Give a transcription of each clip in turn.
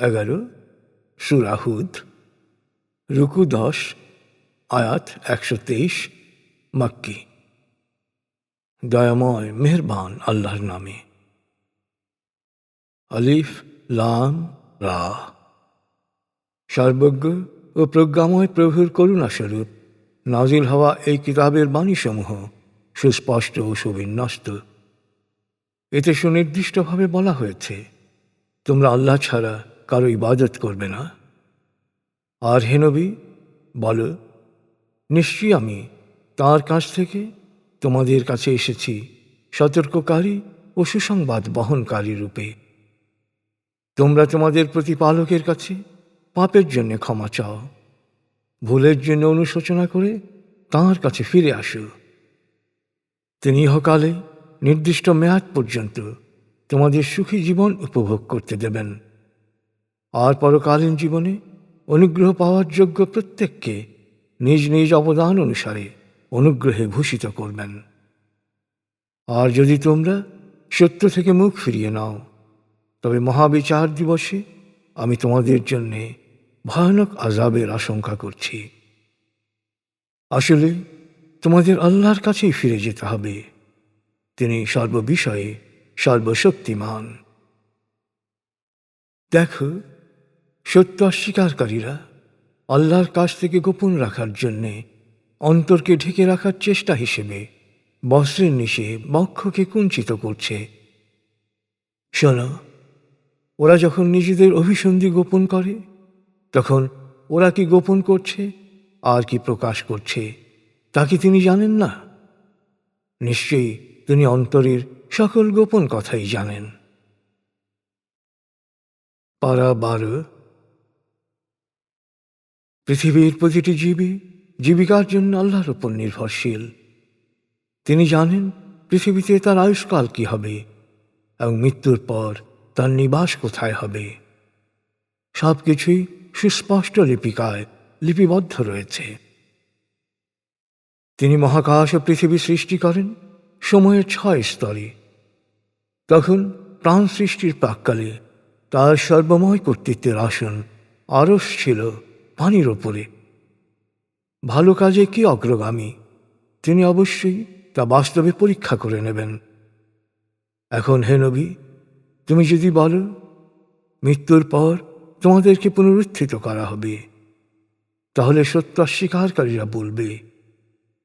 এগারো সুরাহুদ রুকু দশ, আয়াত একশো তেইশ, মাক্কি। দয়াময়, মেহরবান আল্লাহর নামে। আলিফ, লাম, রা। সর্বজ্ঞ ও প্রজ্ঞাময় প্রভুর করুণাস্বরূপ নাজিল হওয়া এই কিতাবের বাণীসমূহ সুস্পষ্ট ও সুবিন্যস্ত। এতে সুনির্দিষ্টভাবে বলা হয়েছে, তোমরা আল্লাহ ছাড়া কারও ইবাদত করবে না। আর হে নবী, বলো, নিশ্চয়ই আমি তার কাছ থেকে তোমাদের কাছে এসেছি সতর্ককারী ও সুসংবাদ বহনকারী রূপে। তোমরা তোমাদের প্রতিপালকের কাছে পাপের জন্য ক্ষমা চাও। ভুলের জন্য অনুশোচনা করে তাঁর কাছে ফিরে আসো। তিনি ইহকালে নির্দিষ্ট মেয়াদ পর্যন্ত তোমাদের সুখী জীবন উপভোগ করতে দেবেন। আর পরকালীন জীবনে অনুগ্রহ পাওয়ার যোগ্য প্রত্যেককে নিজ নিজ অবদান অনুসারে অনুগ্রহে ভূষিত করবেন। আর যদি তোমরা সত্য থেকে মুখ ফিরিয়ে নাও, তবে মহাবিচার দিবসে আমি তোমাদের জন্যে ভয়ানক আজাবের আশঙ্কা করছি। আসলে তোমাদের আল্লাহর কাছেই ফিরে যেতে হবে। তিনি সর্ববিষয়ে সর্বশক্তিমান। দেখো সত্য অস্বীকারীরা আল্লাহর কাছ থেকে গোপন রাখার জন্যে অন্তরকে ঢেকে রাখার চেষ্টা হিসেবে বস্ত্রের নিশে বক্ষকে কুঞ্চিত করছে। শোনো, ওরা যখন নিজেদের অভিসন্ধি গোপন করে, তখন ওরা কি গোপন করছে, আর কি প্রকাশ করছে, তা কি তিনি জানেন না? নিশ্চয়ই তিনি অন্তরের সকল গোপন কথাই জানেন। পারা বারো পৃথিবীর প্রতিটি জীবী জীবিকার জন্য আল্লাহর উপর নির্ভরশীল। তিনি জানেন পৃথিবীতে তার আয়ুষ্কাল কি হবে এবং মৃত্যুর পর তার নিবাস কোথায় হবে। সব কিছুই সুস্পষ্ট লিপিকায় লিপিবদ্ধ রয়েছে। তিনি মহাকাশ ও পৃথিবী সৃষ্টি করেন সময়ের ছয় স্তরে। তখন প্রাণ সৃষ্টির প্রাককালে তার সর্বময় কর্তৃত্বের আসন আরস ছিল। পানির ওপরে ভালো কাজে কি অগ্রগামী? তিনি অবশ্যই তা বাস্তবে পরীক্ষা করে নেবেন। এখন হে নবী, তুমি যদি বলো, মৃত্যুর পর তোমাদেরকে পুনরুত্থিত করা হবে, তাহলে সত্য অস্বীকারীরা বলবে,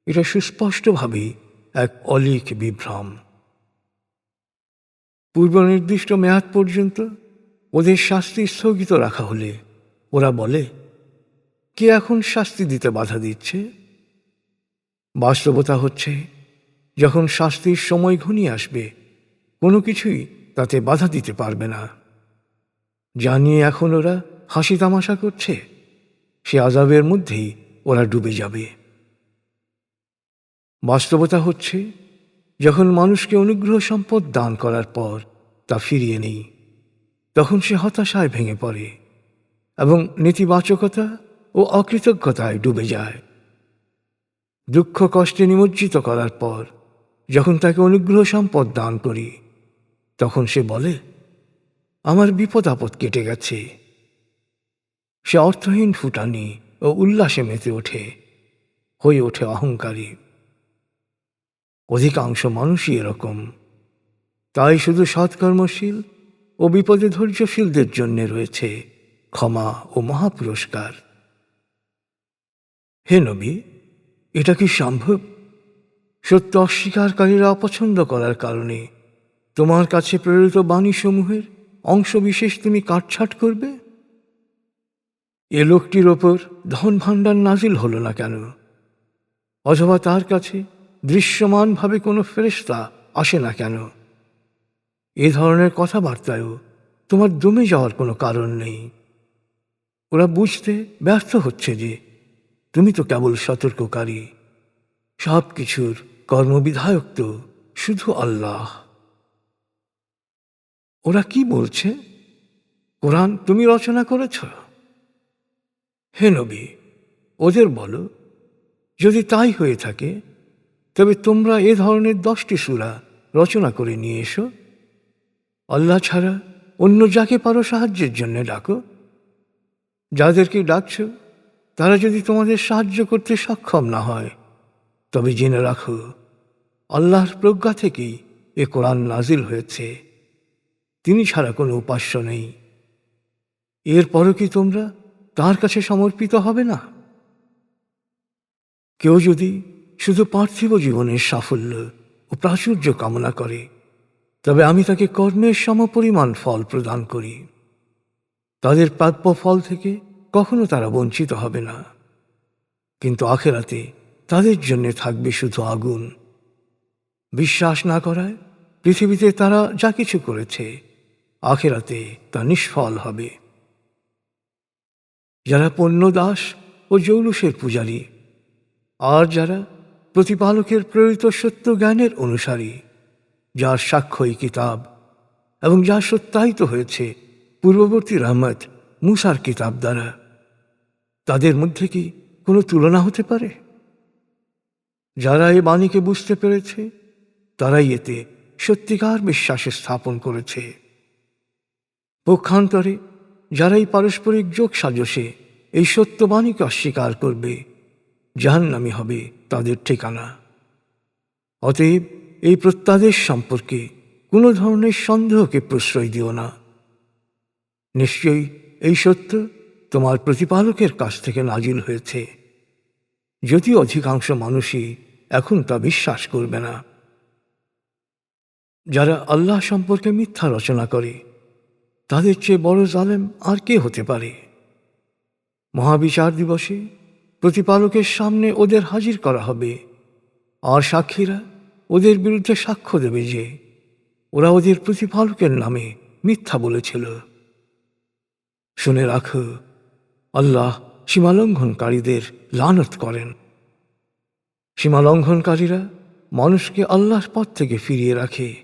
এটা সুস্পষ্টভাবে এক অলিক বিভ্রম। পূর্ব নির্দিষ্ট মেয়াদ পর্যন্ত ওদের শাস্তি স্থগিত রাখা হলে ওরা বলে কে এখন শাস্তি দিতে বাধা দিচ্ছে? বাস্তবতা হচ্ছে, যখন শাস্তির সময় ঘনিয়ে আসবে, কোনো কিছুই তাতে বাধা দিতে পারবে না। জানিয়ে এখন ওরা হাসি তামাশা করছে, সে আজাবের মধ্যেই ওরা ডুবে যাবে। বাস্তবতা হচ্ছে, যখন মানুষকে অনুগ্রহ সম্পদ দান করার পর তা ফিরিয়ে নেই, তখন সে হতাশায় ভেঙে পড়ে এবং নেতিবাচকতা ও অকৃতজ্ঞতায় ডুবে যায়। দুঃখ কষ্টে নিমজ্জিত করার পর, যখন তাকে অনুগ্রহ সম্পদ দান করি, তখন সে বলে, আমার বিপদ আপদ কেটে গেছে। সে অর্থহীন ফুটানি ও উল্লাসে মেতে ওঠে, হয়ে ওঠে অহংকারী। অধিকাংশ মানুষই এরকম। তাই শুধু সৎকর্মশীল ও বিপদে ধৈর্যশীলদের জন্যে রয়েছে ক্ষমা ও মহাপুরস্কার। হে নবী, এটা কি সম্ভব? সত্য অস্বীকারীরা অপছন্দ করার কারণে তোমার কাছে প্রেরিত বাণীসমূহের অংশবিশেষ তুমি কাটছাট করবে? এ লোকটির ওপর ধন ভাণ্ডার নাজিল হলো না কেন? অথবা তার কাছে দৃশ্যমানভাবে কোনো ফেরেস্তা আসে না কেন? এ ধরনের কথাবার্তায়ও তোমার দমে যাওয়ার কোনো কারণ নেই। ওরা বুঝতে ব্যর্থ হচ্ছে যে তুমি তো কেবল সতর্ককারী। সব কিছুর কর্মবিধায়ক তো শুধু আল্লাহ। ওরা কি বলছে? কোরআন তুমি রচনা করেছ? হে নবী, ওদের বলো, যদি তাই হয়ে থাকে, তবে তোমরা এ ধরনের দশটি সুরা রচনা করে নিয়ে এসো। আল্লাহ ছাড়া অন্য যাকে পারো সাহায্যের জন্য ডাকো। যাদেরকে ডাকছ তারা যদি তোমাদের সাহায্য করতে সক্ষম না হয়, তবে জেনে রাখো, আল্লাহর প্রজ্ঞা থেকেই এ কোরআন নাজিল হয়েছে। তিনি ছাড়া কোনো উপাস্য নেই। এরপরও কি তোমরা তার কাছে সমর্পিত হবে না? কেউ যদি শুধু পার্থিব জীবনের সাফল্য ও প্রাচুর্য কামনা করে, তবে আমি তাকে কর্মের সমপরিমাণ ফল প্রদান করি। তাদের প্রাপ্য ফল থেকে কখনো তারা বঞ্চিত হবে না। কিন্তু আখেরাতে তাদের জন্য থাকবে শুধু আগুন। বিশ্বাস না করায় পৃথিবীতে তারা যা কিছু করেছে, আখেরাতে তা নিষ্ফল হবে। যারা পণ্য দাস ও জৌলুসের পূজারী, আর যারা প্রতিপালকের প্রেরিত সত্য জ্ঞানের অনুসারী, যার সাক্ষ্যই কিতাব এবং যা সত্যায়িত হয়েছে, পূর্ববর্তী রহমত মুসার কিতাব দ্বারা। তাদের মধ্যে কি কোনো তুলনা হতে পারে? যারা এই বাণীকে বুঝতে পেরেছে, তারাই এতে সত্যিকার বিশ্বাসে স্থাপন করেছে। পক্ষান্তরে যারা এই পারস্পরিক যোগ সাজসে এই সত্যবাণীকে অস্বীকার করবে, জাহান্নামি হবে তাদের ঠিকানা। অতএব, এই প্রত্যাদেশ সম্পর্কে কোনো ধরনের সন্দেহকে প্রশ্রয় দিও না। নিশ্চয়ই এই সত্য তোমার প্রতিপালকের কাছ থেকে নাজিল হয়েছে। যদিও অধিকাংশ মানুষই এখন তা বিশ্বাস করবে না। যারা আল্লাহ সম্পর্কে মিথ্যা রচনা করে, তাদের চেয়ে বড় জালেম আর কে হতে পারে? মহাবিচার দিবসে প্রতিপালকের সামনে ওদের হাজির করা হবে। আর সাক্ষীরা ওদের বিরুদ্ধে সাক্ষ্য দেবে যে, ওরা ওদের প্রতিপালকের নামে মিথ্যা বলেছিল। শুনে রাখো, আল্লাহ সীমালঙ্ঘনকারীদের লানত করেন। সীমালঙ্ঘনকারীরা মানুষকে আল্লাহর পথ থেকে ফিরিয়ে রাখে।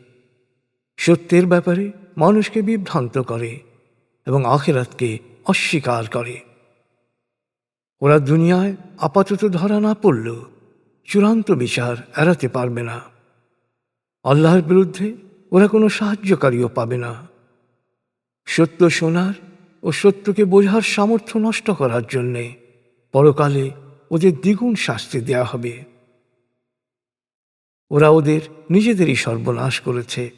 সত্যের ব্যাপারে মানুষকে বিভ্রান্ত করে এবং আখেরাতকে অস্বীকার করে। ওরা দুনিয়ায় আপাতত ধরা না পড়ল চূড়ান্ত বিচার এড়াতে পারবে না। আল্লাহর বিরুদ্ধে ওরা কোনো সাহায্যকারীও পাবে না। সত্য শোনার ও সত্যকে বোঝার সামর্থ্য নষ্ট করার জন্যে পরকালে ওদের দ্বিগুণ শাস্তি দেয়া হবে। ওরা ওদের নিজেদেরই সর্বনাশ করেছে।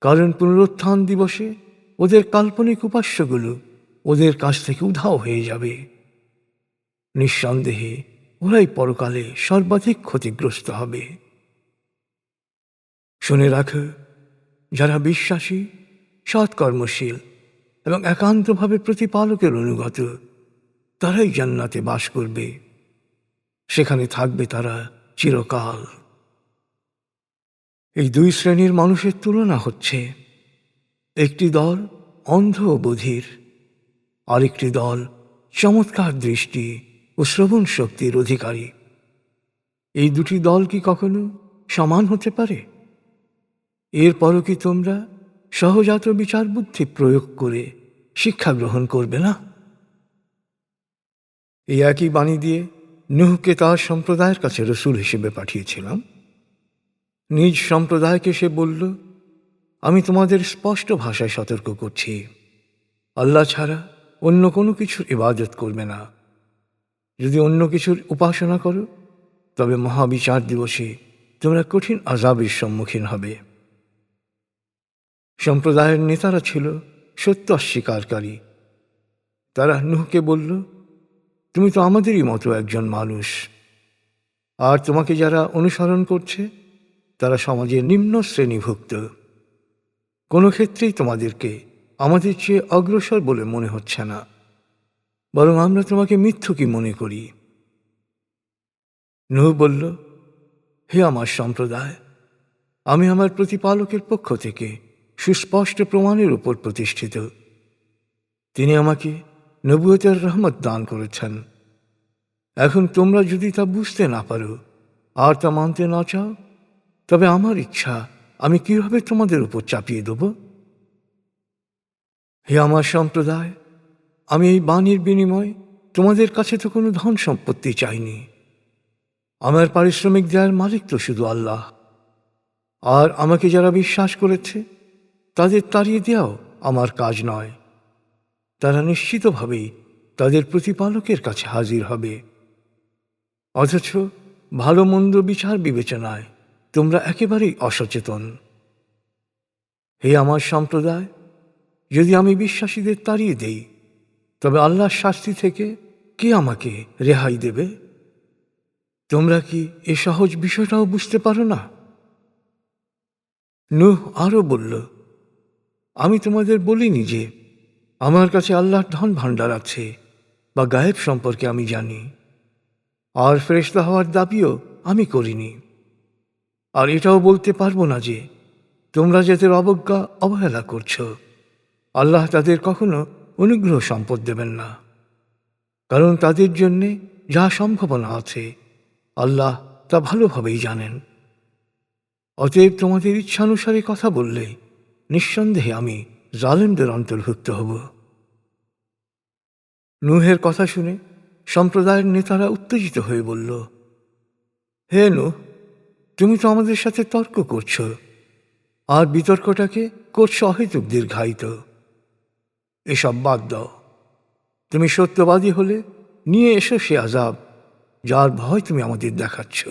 কারণ পুনরুত্থান দিবসে ওদের কাল্পনিক উপাস্যগুলো ওদের কাছ থেকে উধাও হয়ে যাবে। নিঃসন্দেহে ওরাই পরকালে সর্বাধিক ক্ষতিগ্রস্ত হবে। শুনে রাখো, যারা বিশ্বাসী সৎকর্মশীল এবং একান্তভাবে প্রতিপালকের অনুগত, তারাই জান্নাতে বাস করবে। সেখানে থাকবে তারা চিরকাল। এই দুই শ্রেণির মানুষের তুলনা হচ্ছে। একটি দল অন্ধ ও বধির, আরেকটি দল চমৎকার দৃষ্টি ও শ্রবণ শক্তির অধিকারী। এই দুটি দল কি কখনো সমান হতে পারে? এরপরও কি তোমরা সহজাত বিচার বুদ্ধি প্রয়োগ করে শিক্ষা গ্রহণ করবে না? এই একই বাণী দিয়ে নুহকে তার সম্প্রদায়ের কাছে রসুল হিসেবে পাঠিয়েছিলাম। নিজ সম্প্রদায়কে সে বলল, আমি তোমাদের স্পষ্ট ভাষায় সতর্ক করছি। আল্লাহ ছাড়া অন্য কোনো কিছুর ইবাদত করবে না। যদি অন্য কিছুর উপাসনা করো, তবে মহাবিচার দিবসে তোমরা কঠিন আজাবের সম্মুখীন হবে। সম্প্রদায়ের নেতারা ছিল সত্য অস্বীকারী। তারা নুহকে বলল, তুমি তো আমাদেরই মতো একজন মানুষ। আর তোমাকে যারা অনুসরণ করছে, তারা সমাজের নিম্ন শ্রেণীভুক্ত। কোনো ক্ষেত্রেই তোমাদেরকে আমাদের চেয়ে অগ্রসর বলে মনে হচ্ছে না। বরং আমরা তোমাকে মিথ্যুকি মনে করি। নুহ বলল, হে আমার সম্প্রদায়, আমি আমার প্রতিপালকের পক্ষ থেকে সুস্পষ্ট প্রমাণের উপর প্রতিষ্ঠিত। তিনি আমাকে নবুয়তের রহমত দান করেছেন। এখন তোমরা যদি তা বুঝতে না পারো আর তা মানতে না চাও, তবে আমার ইচ্ছা, আমি কীভাবে তোমাদের উপর চাপিয়ে দেব? হে আমার সম্প্রদায়, আমি এই বাণীর বিনিময়ে তোমাদের কাছে তো কোনো ধন সম্পত্তি চাইনি। আমার পারিশ্রমিক দেওয়ার মালিক তো শুধু আল্লাহ। আর আমাকে যারা বিশ্বাস করেছে তাদের তাড়িয়ে দেওয়াও আমার কাজ নয়। তারা নিশ্চিতভাবেই তাদের প্রতিপালকের কাছে হাজির হবে। অথচ ভালো মন্দ বিচার বিবেচনায় তোমরা একেবারেই অসচেতন। হে আমার সম্প্রদায়, যদি আমি বিশ্বাসীদের তাড়িয়ে দেই, তবে আল্লাহর শাস্তি থেকে কে আমাকে রেহাই দেবে? তোমরা কি এ সহজ বিষয়টাও বুঝতে পারো না? নুহ আরও বলল আমি তোমাদের বলিনি যে আমার কাছে আল্লাহর ধন ভাণ্ডার আছে বা গায়েব সম্পর্কে আমি জানি। আর ফেরেশতা হওয়ার দাবিও আমি করিনি। আর এটাও বলতে পারব না যে তোমরা যাদের অবজ্ঞা, অবহেলা করছ, আল্লাহ তাদের কখনো অনুগ্রহ সম্পদ দেবেন না। কারণ তাদের জন্যে যা সম্ভাবনা আছে, আল্লাহ তা ভালোভাবেই জানেন। অতএব তোমাদের ইচ্ছানুসারে কথা বললে নিঃসন্দেহে আমি জালেমদের অন্তর্ভুক্ত হব। নুহের কথা শুনে সম্প্রদায়ের নেতারা উত্তেজিত হয়ে বলল, হে নূহ, তুমি তো আমাদের সাথে তর্ক করছ। আর বিতর্কটাকে করছ অহেতুক দীর্ঘায়িত। এসব বাদ দাও। তুমি সত্যবাদী হলে নিয়ে এসো সে আজাব যার ভয় তুমি আমাদের দেখাচ্ছ।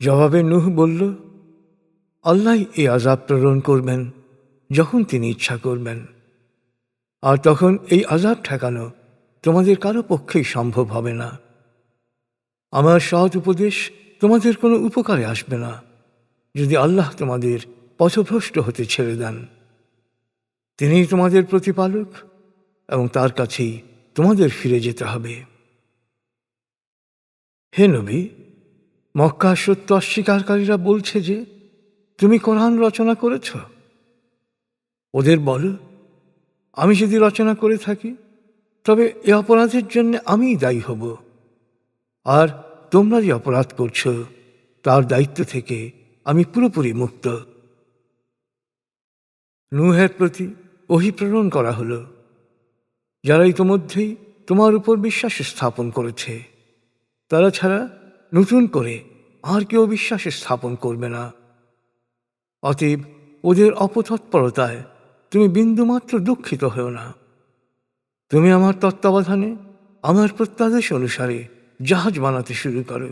জবাবে নুহ বলল আল্লাহ এই আজাব প্রেরণ করবেন যখন তিনি ইচ্ছা করবেন। আর তখন এই আজাব ঠেকানো তোমাদের কারও পক্ষেই সম্ভব হবে না। আমার সৎ উপদেশ তোমাদের কোনো উপকারে আসবে না, যদি আল্লাহ তোমাদের পথভ্রষ্ট হতে ছেড়ে দেন। তিনি তোমাদের প্রতিপালক এবং তার কাছেই তোমাদের ফিরে যেতে হবে। হে নবী মক্কা সত্য অস্বীকারীরা বলছে যে তুমি কোরআন রচনা করেছ? ওদের বল। আমি যদি রচনা করে থাকি, তবে এ অপরাধের জন্য আমিই দায়ী হব। আর তোমরা যে অপরাধ করছ, তার দায়িত্ব থেকে আমি পুরোপুরি মুক্ত। নুহের প্রতি অহিপ্রেরণ করা হলো। যারা ইতোমধ্যেই তোমার উপর বিশ্বাস স্থাপন করেছে, তারা ছাড়া নতুন করে আর কেউ বিশ্বাস স্থাপন করবে না। অতএব ওদের অপতৎপরতায় তুমি বিন্দুমাত্র দুঃখিত হও না। তুমি আমার তত্ত্বাবধানে আমার প্রত্যাদেশ অনুসারে জাহাজ বানাতে শুরু করো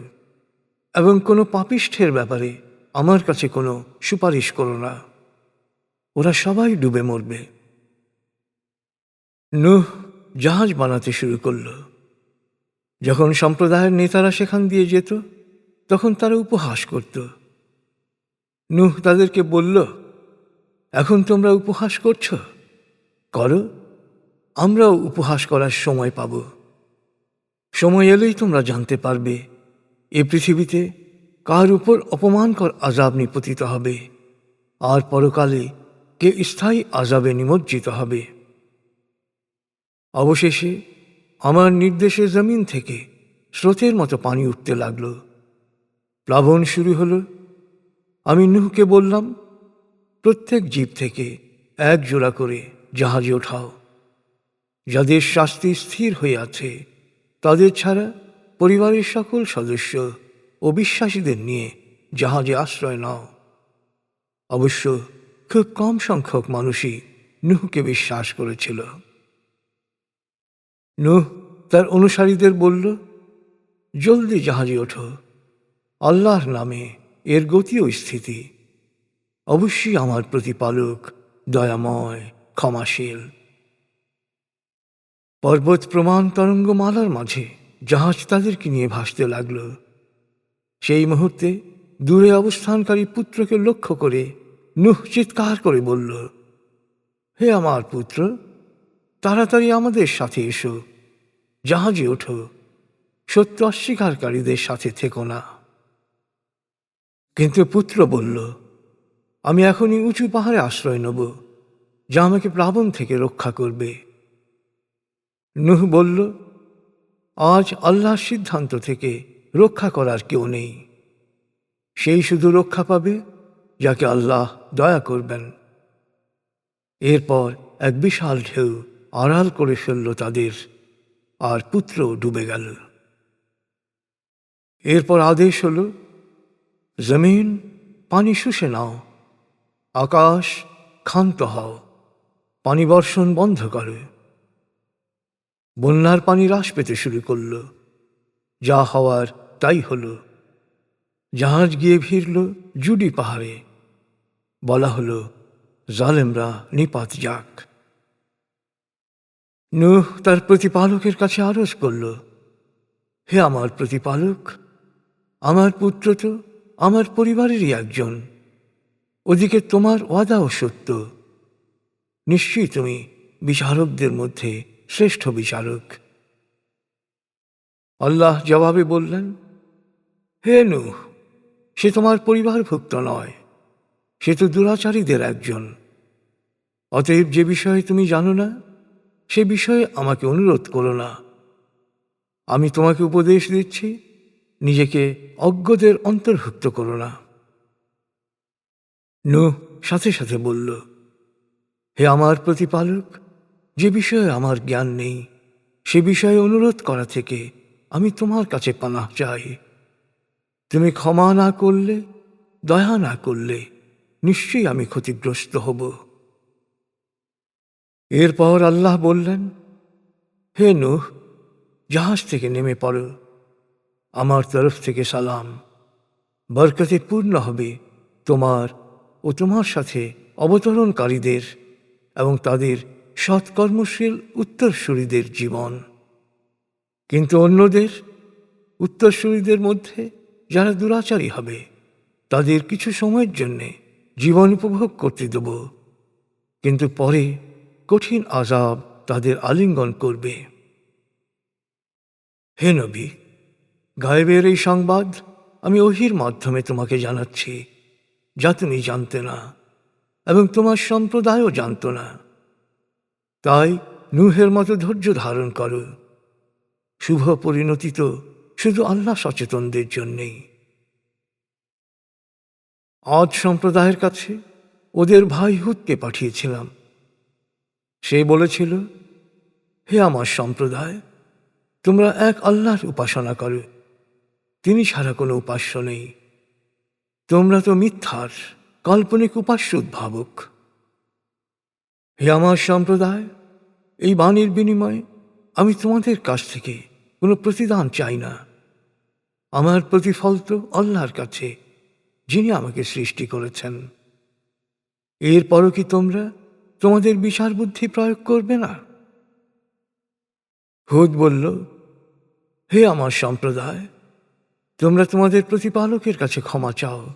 এবং কোনো পাপিষ্ঠের ব্যাপারে আমার কাছে কোনো সুপারিশ করো না। ওরা সবাই ডুবে মরবে। নুহ জাহাজ বানাতে শুরু করল। যখন সম্প্রদায়ের নেতারা সেখান দিয়ে যেত, তখন তারা উপহাস করত। নুহ তাদেরকে বলল, এখন তোমরা উপহাস করছ? করো, আমরাও উপহাস করার সময় পাব। সময় এলেই তোমরা জানতে পারবে, এ পৃথিবীতে কার উপর অপমানকর আজাব নিপতিত হবে, আর পরকালে কে স্থায়ী আজাবে নিমজ্জিত হবে। অবশেষে আমার নির্দেশে জমিন থেকে স্রোতের মতো পানি উঠতে লাগল। প্লাবন শুরু হলো আমি নুহকে বললাম, প্রত্যেক জীব থেকে এক জোড়া করে জাহাজে ওঠাও। যাদের শাস্তি স্থির হয়ে আছে, তাদের ছাড়া পরিবারের সকল সদস্য ও বিশ্বাসীদের নিয়ে জাহাজে আশ্রয় নাও। অবশ্য খুব কম সংখ্যক মানুষই নুহকে বিশ্বাস করেছিল। নুহ তার অনুসারীদের বলল, জলদি জাহাজে ওঠো। আল্লাহর নামে এর গতি ও স্থিতি। অবশ্যই আমার প্রতিপালক, দয়াময়, ক্ষমাশীল। পর্বত প্রমাণ তরঙ্গমালার মাঝে জাহাজ তাদেরকে নিয়ে ভাসতে লাগল। সেই মুহূর্তে দূরে অবস্থানকারী পুত্রকে লক্ষ্য করে নুহ চিৎকার করে বলল, হে আমার পুত্র, তাড়াতাড়ি আমাদের সাথে এসো। জাহাজে ওঠো। সত্য অস্বীকারীদের সাথে থেকো না। কিন্তু পুত্র বলল, আমি এখনই উঁচু পাহাড়ে আশ্রয় নেব, যা আমাকে প্লাবন থেকে রক্ষা করবে। নুহ বলল, আজ আল্লাহর সিদ্ধান্ত থেকে রক্ষা করার কেউ নেই। সেই শুধু রক্ষা পাবে যাকে আল্লাহ দয়া করবেন। এরপর এক বিশাল ঢেউ আড়াল করে ফেলল তাদের, আর পুত্র ডুবে গেল। এরপর আদেশ হল জমিন পানি শুষে নাও, আকাশ ক্ষান্ত হও, পানি বর্ষণ বন্ধ করে। বন্যার পানি হ্রাস পেতে শুরু করল, যা হওয়ার তাই হল। জাহাজ গিয়ে ভিড়ল জুডি পাহাড়ে, বলা হলো, জালেমরা নিপাত যাক। নুহ তার প্রতিপালকের কাছে আরজ করল, হে আমার প্রতিপালক, আমার পুত্র তো আমার পরিবারেরই একজন। ওদিকে তোমার ওয়াদাও সত্য। নিশ্চয়ই তুমি বিচারকদের মধ্যে শ্রেষ্ঠ বিচারক আল্লাহ জবাবে বললেন, হে নূহ, সে তোমার পরিবারভুক্ত নয়, সে তো দুরাচারীদের একজন। অতএব যে বিষয়ে তুমি জানো না, সে বিষয়ে আমাকে অনুরোধ করো না। আমি তোমাকে উপদেশ দিচ্ছি নিজেকে অজ্ঞদের অন্তর্ভুক্ত করো না। নু সাথে সাথে বলল, হে আমার প্রতিপালক, যে বিষয়ে আমার জ্ঞান নেই, সে বিষয়ে অনুরোধ করা থেকে আমি তোমার কাছে পানাহ চাই। তুমি ক্ষমা না করলে, দয়া না করলে নিশ্চয়ই আমি ক্ষতিগ্রস্ত হব। এরপর আল্লাহ বললেন, হে নুহ, জাহাজ থেকে নেমে পড়ো। আমার তরফ থেকে সালাম। বরকতে পূর্ণ হবে তোমার ও তোমার সাথে অবতরণকারীদের এবং তাদের সৎকর্মশীল উত্তরসূরিদের জীবন। কিন্তু অন্যদের উত্তরসূরিদের মধ্যে যারা দুরাচারী হবে, তাদের কিছু সময়ের জন্যে জীবন উপভোগ করতে দেব। কিন্তু পরে কঠিন আজাব তাদের আলিঙ্গন করবে। হে নবী গায়েবের এই সংবাদ আমি ওহির মাধ্যমে তোমাকে জানাচ্ছি, যা তুমি জানতে না, এবং তোমার সম্প্রদায়ও জানত না। তাই নুহের মতো ধৈর্য ধারণ করো। শুভ পরিণতি তো শুধু আল্লাহ সচেতনদের জন্যেই। আজ সম্প্রদায়ের কাছে ওদের ভাই হুদকে পাঠিয়েছিলাম। সে বলেছিল, হে আমার সম্প্রদায়, তোমরা এক আল্লাহর উপাসনা করো। তিনি ছাড়া কোনো উপাস্য নেই। তোমরা তো মিথ্যার, কাল্পনিক উপাস্য উদ্ভাবক। হে আমার সম্প্রদায়, এই বাণীর বিনিময়ে আমি তোমাদের কাছ থেকে কোনো প্রতিদান চাই না। আমার প্রতিফল তো আল্লাহর কাছে, যিনি আমাকে সৃষ্টি করেছেন। এরপরও কি তোমরা তোমাদের বিচার বুদ্ধি প্রয়োগ করবে না? হুদ বলল, হে আমার সম্প্রদায় তোমরা তোমাদের প্রতিপালকের কাছে ক্ষমা চাও।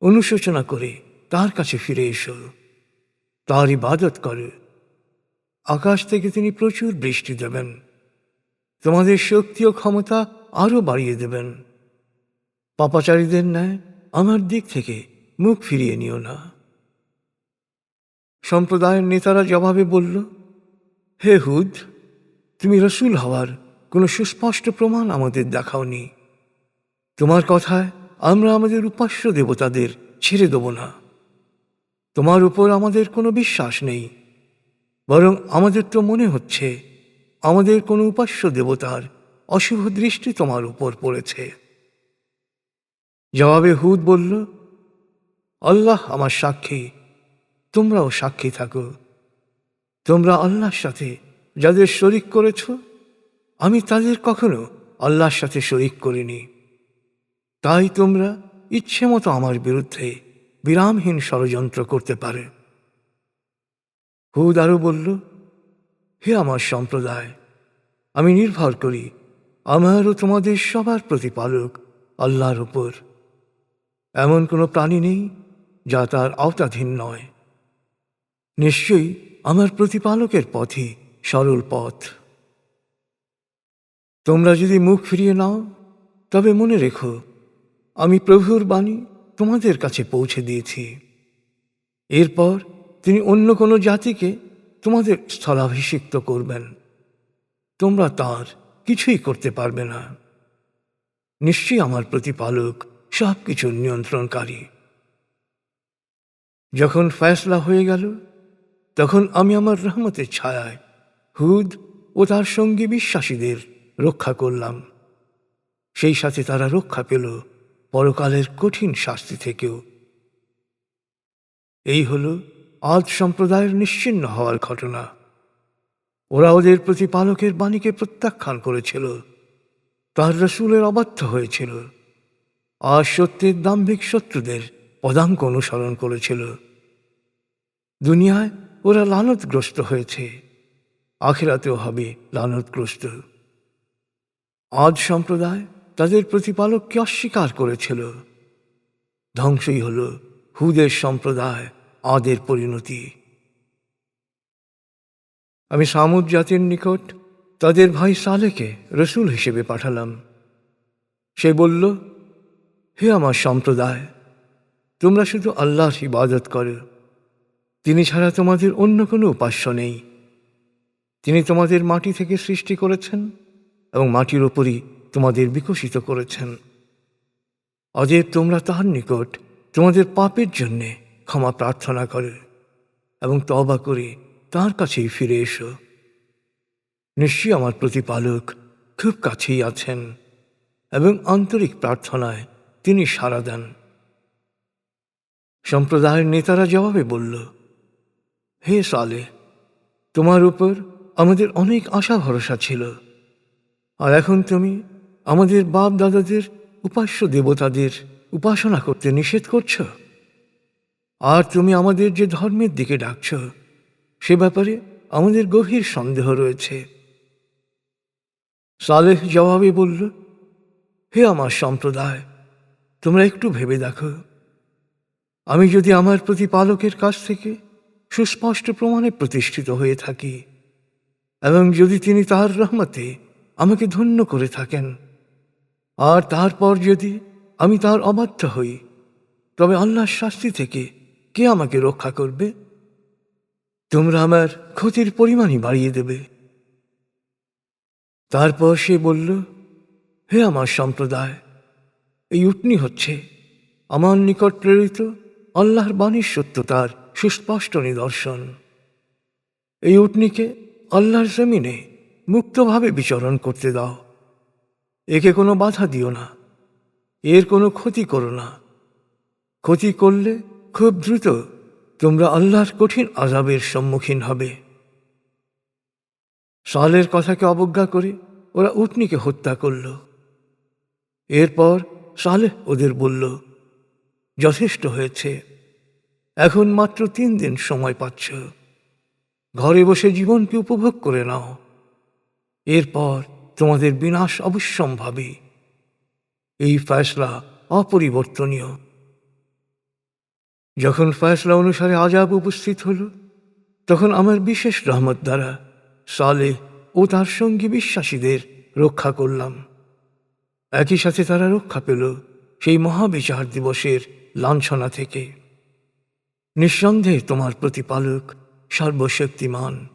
অনুশোচনা করে তার কাছে ফিরে এসো। তার ইবাদত করো। আকাশ থেকে তিনি প্রচুর বৃষ্টি দেবেন। তোমাদের শক্তি ও ক্ষমতা আরও বাড়িয়ে দেবেন। পাপাচারীদের ন্যায় আমার দিক থেকে মুখ ফিরিয়ে নিও না। সম্প্রদায়ের নেতারা জবাবে বলল, হে হুদ, তুমি রসুল হওয়ার কোনো সুস্পষ্ট প্রমাণ আমাদের দেখাওনি। তোমার কথায় আমরা আমাদের উপাস্য দেবতাদের ছেড়ে দেব না। তোমার উপর আমাদের কোনো বিশ্বাস নেই, বরং আমাদের তো মনে হচ্ছে আমাদের কোনো উপাস্য দেবতার অশুভ দৃষ্টি তোমার উপর পড়েছে। জবাবে হুদ বলল, আল্লাহ আমার সাক্ষী, তোমরাও সাক্ষী থাকো। তোমরা আল্লাহর সাথে যাদের শরিক করেছ, আমি তাদের কখনো আল্লাহর সাথে শরিক করিনি। তাই তোমরা ইচ্ছে মতো আমার বিরুদ্ধে বিরামহীন ষড়যন্ত্র করতে পারে। হুদ আরও বলল, হে আমার সম্প্রদায়, আমি নির্ভর করি আমার ও তোমাদের সবার প্রতিপালক আল্লাহর উপর। এমন কোনো প্রাণী নেই যা তার আওতাধীন নয়। নিশ্চয়ই আমার প্রতিপালকের পথই সরল পথ। তোমরা যদি মুখ ফিরিয়ে নাও, তবে মনে রেখো আমি প্রভুর বাণী তোমাদের কাছে পৌঁছে দিয়েছি। এরপর তিনি অন্য কোনো জাতিকে তোমাদের স্থলাভিষিক্ত করবেন। তোমরা তার কিছুই করতে পারবে না। নিশ্চয়ই আমার প্রতিপালক সব কিছুর নিয়ন্ত্রণকারী। যখন ফয়সলা হয়ে গেল, তখন আমি আমার রহমতের ছায়ায় হুদ ও তার সঙ্গী বিশ্বাসীদের রক্ষা করলাম। সেই সাথে তারা রক্ষা পেল পরকালের কঠিন শাস্তি থেকেও। এই হল আজ সম্প্রদায়ের নিশ্চিন্ন হওয়ার ঘটনা। ওরা ওদের প্রতিপালকের বাণীকে প্রত্যাখ্যান করেছিল। তার রসুলের অবাধ্য হয়েছিল। আর সত্যের দাম্ভিক শত্রুদের পদাঙ্ক অনুসরণ করেছিল। দুনিয়ায় ওরা লানতগ্রস্ত হয়েছে। আখেরাতেও হবে লানতগ্রস্ত। আজ সম্প্রদায় তাদের প্রতিপালককে অস্বীকার করেছিল? ধ্বংসই হল হুদের সম্প্রদায়, আদের পরিণতি। আমি সামুদ জাতির নিকট তাদের ভাই সালেকে রসুল হিসেবে পাঠালাম। সে বলল, হে আমার সম্প্রদায়, তোমরা শুধু আল্লাহর ইবাদত করো। তিনি ছাড়া তোমাদের অন্য কোনো উপাস্য নেই। তিনি তোমাদের মাটি থেকে সৃষ্টি করেছেন এবং মাটির ওপরই তোমাদের বিকশিত করেছেন। অজেব তোমরা তাহার নিকট তোমাদের পাপের জন্যে ক্ষমা প্রার্থনা করে এবং তবা করে তার কাছেই ফিরে এসো। নিশ্চয়ই আমার প্রতিপালক খুব কাছেই আছেন এবং আন্তরিক প্রার্থনায় তিনি সাড়া দেন। সম্প্রদায়ের নেতারা জবাবে বলল, হে সালে তোমার উপর আমাদের অনেক আশা ভরসা ছিল। আর এখন তুমি আমাদের বাপ দাদাদের উপাস্য দেবতাদের উপাসনা করতে নিষেধ করছ? আর তুমি আমাদের যে ধর্মের দিকে ডাকছ, সে ব্যাপারে আমাদের গভীর সন্দেহ রয়েছে। সালেহ জবাবে বলল, হে আমার সম্প্রদায়, তোমরা একটু ভেবে দেখো। আমি যদি আমার প্রতিপালকের কাছ থেকে সুস্পষ্ট প্রমাণে প্রতিষ্ঠিত হয়ে থাকি, এবং যদি তিনি তার রহমতে আমাকে ধন্য করে থাকেন আর তারপর যদি আমি তার অবাধ্য হই, তবে আল্লাহর শাস্তি থেকে কে আমাকে রক্ষা করবে? তোমরা আমার ক্ষতির পরিমাণই বাড়িয়ে দেবে। তারপর সে বলল, হে আমার সম্প্রদায়, এই উটনি হচ্ছে আমার নিকট প্রেরিত আল্লাহর বাণীর সত্যতার সুস্পষ্ট নিদর্শন। এই উটনিকে আল্লাহর জমিনে মুক্তভাবে বিচরণ করতে দাও। একে কোনো বাধা দিও না। এর কোনো ক্ষতি করো না। ক্ষতি করলে খুব দ্রুত তোমরা আল্লাহর কঠিন আজাবের সম্মুখীন হবে। সালের কথাকে অবজ্ঞা করে ওরা উটনিকে হত্যা করল। এরপর সালেহ ওদের বলল, যথেষ্ট হয়েছে। এখন মাত্র তিন দিন সময় পাচ্ছ। ঘরে বসে জীবনকে উপভোগ করে নাও। এরপর তোমাদের বিনাশ অবশ্যম্ভাবী। এই ফয়সলা অপরিবর্তনীয়। যখন ফয়সলা অনুসারে আজাব উপস্থিত হল, তখন আমার বিশেষ রহমত দ্বারা সালে ও তার সঙ্গী বিশ্বাসীদের রক্ষা করলাম। একই সাথে তারা রক্ষা পেল সেই মহাবিচার দিবসের লাঞ্ছনা থেকে। নিঃসন্দেহে তোমার প্রতিপালক সর্বশক্তিমান,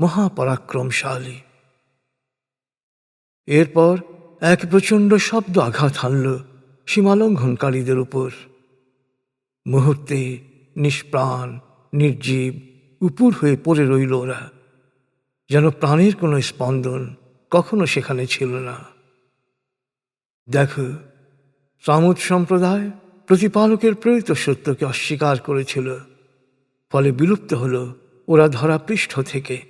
মহাপরাক্রমশালী। এরপর এক প্রচণ্ড শব্দ আঘাত হানল সীমালঙ্ঘনকারীদের উপর। মুহূর্তে নিষ্প্রাণ, নির্জীব উপুর হয়ে পড়ে রইল ওরা। যেন প্রাণের কোনো স্পন্দন কখনো সেখানে ছিল না। দেখো, সামুদ সম্প্রদায় প্রতিপালকের প্রেরিত সত্যকে অস্বীকার করেছিল, ফলে বিলুপ্ত হল ওরা ধরা পৃষ্ঠ থেকে।